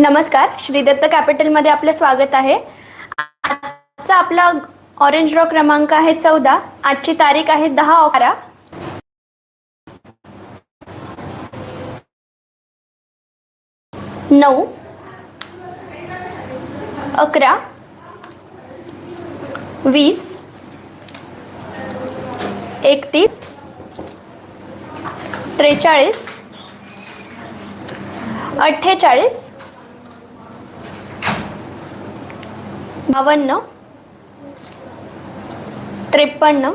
नमस्कार श्री दत्त कॅपिटलमध्ये आपलं स्वागत आहे. आजचा आपला ऑरेंज रॉ क्रमांक आहे चौदा. आजची तारीख आहे दहा अकरा. नऊ. अकरा. वीस. एकतीस. त्रेचाळीस. अठ्ठेचाळीस. बावन्न त्रेपन्न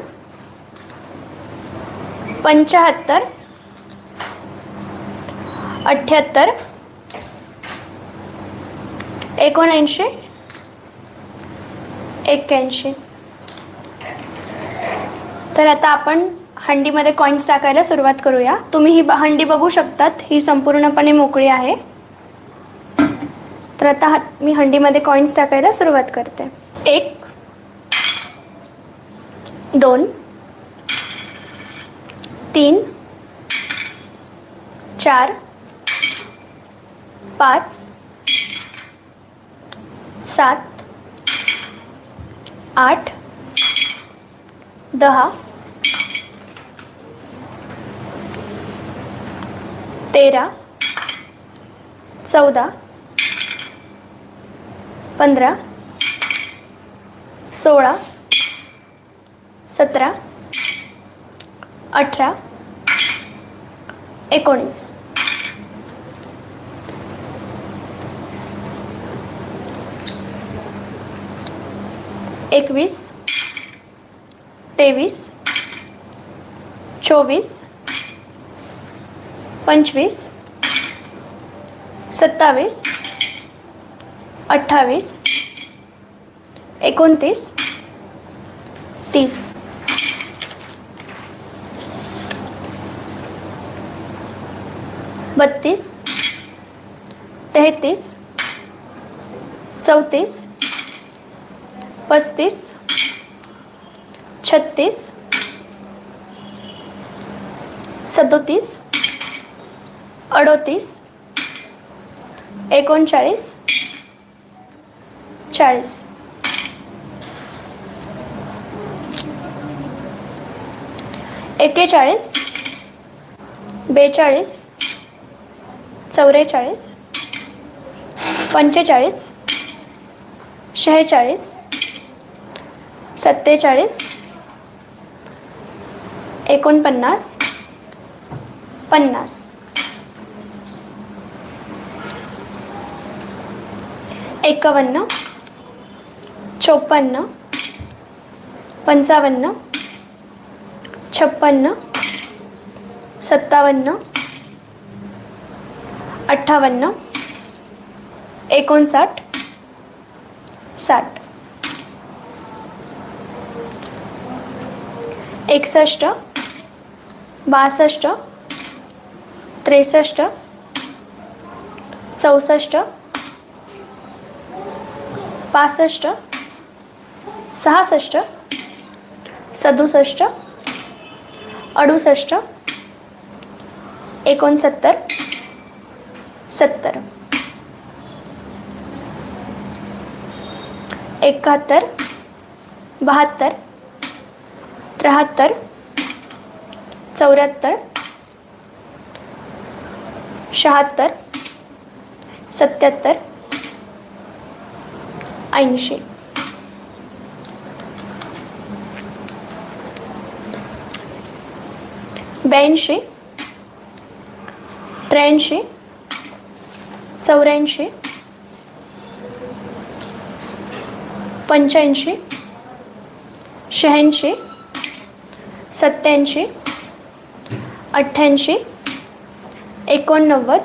पंचाहत्तर अठ्ठ्याहत्तर एकोणऐंशी एक्क्याऐंशी. तर आता आपण हंडीमध्ये कॉईन्स टाकायला सुरुवात करूया. तुम्ही ही ब- हंडी बघू शकतात. ही संपूर्णपणे मोकळी आहे. तर आता हा- मी हंडीमध्ये कॉईन्स टाकायला सुरुवात करते. एक दोन तीन चार पाच सात आठ दहा तेरा चौदा पंधरा सोळा सतरा अठरा एकोणीस. एकवीस तेवीस चोवीस पंचवीस सत्तावीस अठ्ठावीस एकोणतीस तीस. बत्तीस तेहतीस चौतीस पस्तीस छत्तीस सदोतीस अडोतीस एकोणचाळीस चाळीस. एक्केचाळीस बेचाळीस. चौवेचाळीस पंचेचाळीस. शेहेचाळीस. सत्तेचाळीस. एकोणपन्नास. पन्नास. एकावन्न. चोपन्न पंचावन्न छप्पन्न सत्तावन्न अठ्ठावन्न एकोणसाठ साठ. एकसष्ट बासष्ट त्रेसष्ट चौसष्ट पासष्ट सहासष्ट सदुसष्ट अडुसष्ट एकोणसत्तर सत्तर. एकाहत्तर बहात्तर त्र्याहत्तर चौऱ्याहत्तर शहात्तर सत्याहत्तर ऐंशी. ब्याऐंशी त्र्याऐंशी चौऱ्याऐंशी पंच्याऐंशी शहाऐंशी सत्याऐंशी अठ्ठ्याऐंशी एकोणनव्वद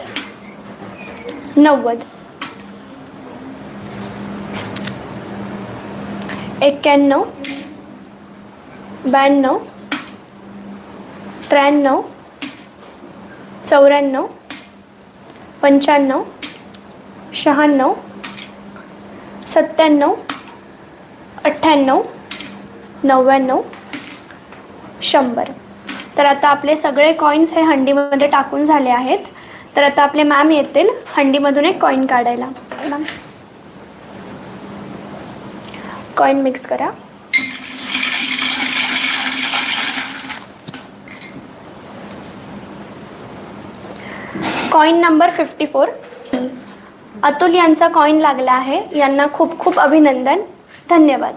नव्वद. एक्क्याण्णव ब्याण्णव त्र्याण्णव चौऱ्याण्णव पंच्याण्णव शहाण्णव सत्त्याण्णव अठ्ठ्याण्णव नव्याण्णव शंभर. तर आता आपले सगळे कॉईन्स हे हंडीमध्ये टाकून झाले आहेत. तर आता आपले मॅम येतील हंडीमधून एक कॉईन काढायला. मॅम कॉईन मिक्स करा. Coin number fifty four Atul यांचा कॉईन लागला आहे. यांना खूप खूप अभिनंदन. धन्यवाद.